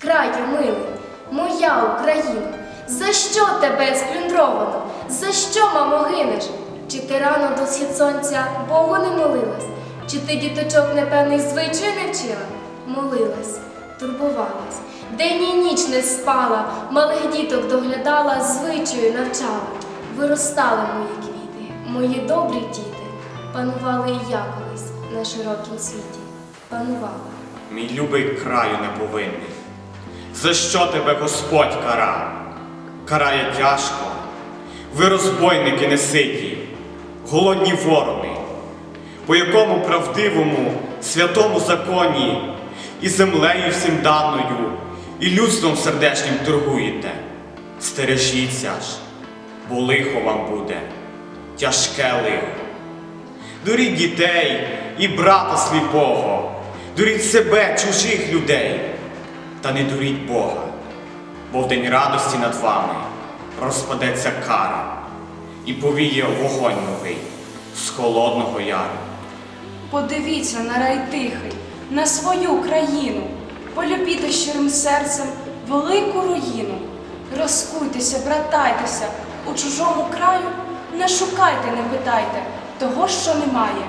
краю милий, моя Україна, за що тебе сплюндровано? За що, мамо, гинеш? Чи ти рано до схід сонця Богу не молилась? Чи ти діточок непевних звичай не вчила? Молилась, турбувалась, день і ніч не спала, малих діток доглядала, звичаю навчала. Виростали мої квіти, мої добрі діти, панували і я колись на широкім світі. Панувала. Мій любий краю неповинний. За що тебе Господь кара? Карає тяжко. Ви розбойники неситі, голодні ворони, по якому правдивому, святому законі і землею всім даною, і людством сердечним торгуєте. Стережіться ж, бо лихо вам буде, тяжке лихо. Дуріть дітей і брата сліпого, дуріть себе, чужих людей, та не дуріть Бога, бо в день радості над вами розпадеться кара і повіє вогонь новий з холодного яру. Подивіться на рай тихий, на свою країну, полюбіте щирим серцем велику руїну. Розкуйтеся, братайтеся, у чужому краю не шукайте, не питайте того, що немає.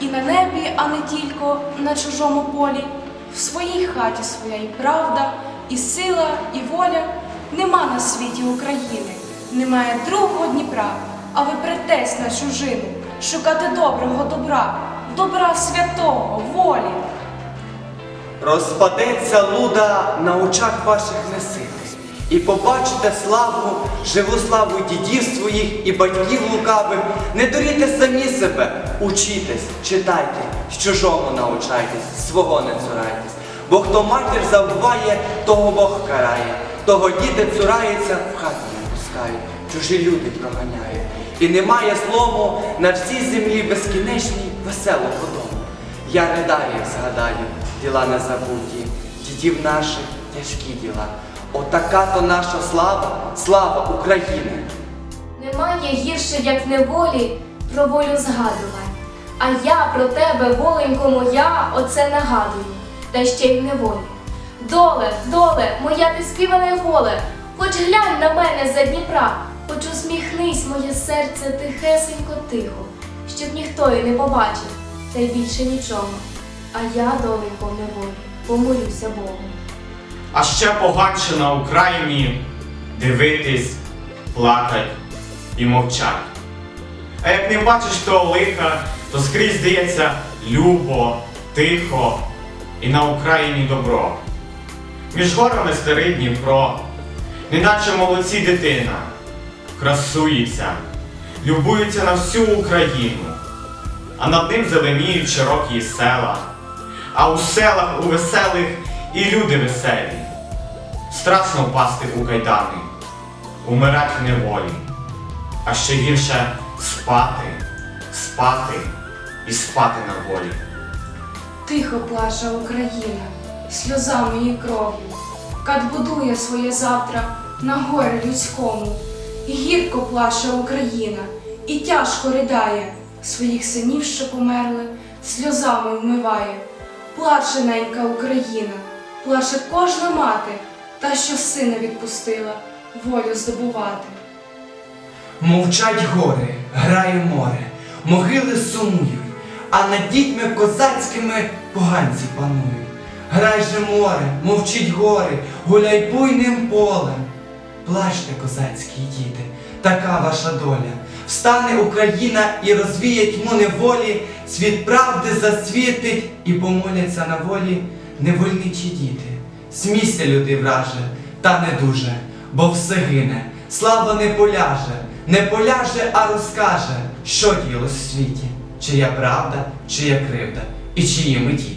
І на небі, а не тільки на чужому полі, в своїй хаті своя і правда, і сила, і воля. Нема на світі України, немає другого Дніпра, а ви претесь на чужину, шукати доброго добра, добра святого, волі. Розпадеться луда на очах ваших неситих, і побачите славу, живу славу дідів своїх і батьків лукавих. Не дуріте самі себе, учітесь, читайте, з чужому научайтесь, свого не цурайтесь. Бо хто матір забуває, того Бог карає, того діти цурається, в хату не пускають, чужі люди проганяють. І немає слому на всій землі безкінечній веселого дому. Я ридаю, згадаю, діла не забуті, дідів наших тяжкі діла. Отака то наша слава, слава України. Немає гірше, як неволі, про волю згадувань. А я про тебе, воленько моя, оце нагадую, та ще й в неволі. Доле, доле, моя ти воле, хоч глянь на мене за Дніпра, хоч усміхнись, моє серце тихесенько тихо, щоб ніхто й не побачив, та й більше нічого. А я, доленько, в неволі, помолюся Богу. А ще поганше на Україні дивитись, плакать і мовчать. А як не бачиш того лиха, то скрізь здається любо, тихо і на Україні добро. Між горами старий Дніпро, неначе молодці дитина, красується, любується на всю Україну, а над ним зеленіють широкі села, а у селах у веселих і люди веселі. Страшно впасти у кайдани, умирать в неволі, а ще гірше спати, спати і спати на волі. Тихо плаче Україна, сльозами і кров'ю, кат будує своє завтра на горі людському. Гірко плаче Україна, і тяжко ридає, своїх синів, що померли, сльозами вмиває. Плаче ненька Україна, плаче кожна мати, та, що сина відпустила, волю здобувати. Мовчать гори, грає море, могили сумують, а над дітьми козацькими поганці панують. Грай же море, мовчить гори, гуляй буйним полем. Плачте, козацькі діти, така ваша доля. Встане Україна і розвіє тьму неволі, світ правди засвітить і помоляться на волі невольничі діти. Смійся, люди враже, та не дуже, бо все гине, слава не поляже, не поляже, а розкаже, що діло в світі, чия правда, чия кривда і чиї ми діти.